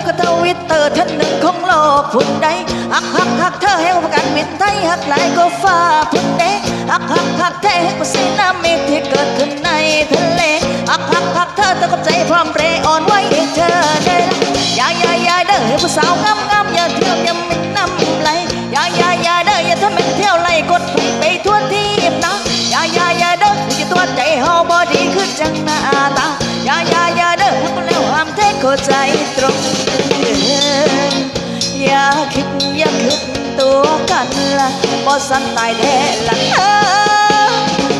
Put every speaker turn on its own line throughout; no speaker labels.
อก็ทวิตเตอร์ท่านหนึ่งของโลกพุ่นใดหักหักหักเธอให้ประกันมินไทยหักหลายก็ฟ้าพุ่นเดหักหักหักเธอให้กว่าซีนามิที่เกิดขึ้นในทะเลหักหักหักเธอเธอกับใจพร้อมเรอ่อนไว้เธอเด้ละอยายาย่าเด้อให้ผู้สาวงาม ตันละบ่สันตายแท้ละเธอ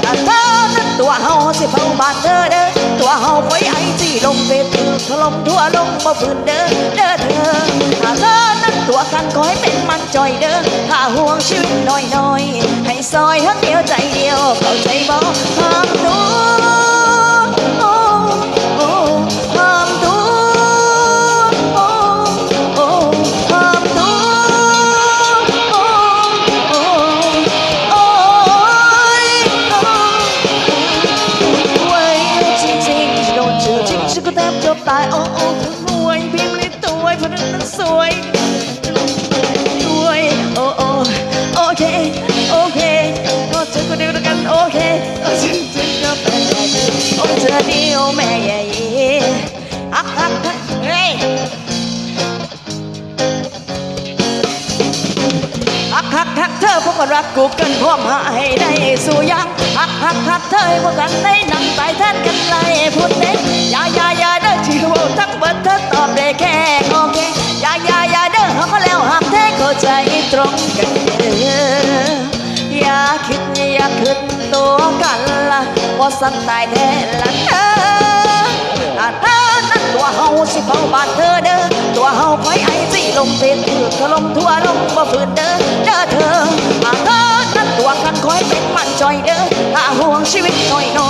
แต่เธอนั้นตัวเฮาสิเฝ้าบ้านเธอเด้อตัวเฮาไว้ไอจีลงเฟซถือถล่มทั่วลงบ่ฝืนเด้อเด้อเธอถ้าเธอนั้นตัวกันขอให้เป็นมันจ่อยเด้อถ้าห่วงชีวิตน้อยน้อยๆให้ซอยหักเดียวใจเดียวเข้าใจ สวยรวยโอ้โอโอเคโอเคก็เจอคนเดียวกันโอเคโอ้จริงจริงๆก็แต่ใจโอ้เจอดียวแม่ใหญ่ฮักฮักเฮ้ยฮักฮักฮักเธอพวกกันรักกูเกินพร้อมหาให้ได้สู่ยังฮักฮักฮักเธอให้พวกกันได้นำตายแทนกันไล่พูดเด็อย่าอย่าอย่าเด้ที่ว่าทั้ง กันเด้ออย่าคิดอย่าคิดตัวกันละว่าสันตายแท้ละเธอถ้าเธอนั้นตัวเฮาสิเฝ้าบานเธอเด้อตัวเฮาคอยไอสิลมเป็นถือถล่มทั่วลงบ่ฝืนเด้อเด้อเธอถ้าเธอนั้นตัวกันคอยเป็นมันจอยเด้อถ้าห่วงชีวิตน้อยน้อย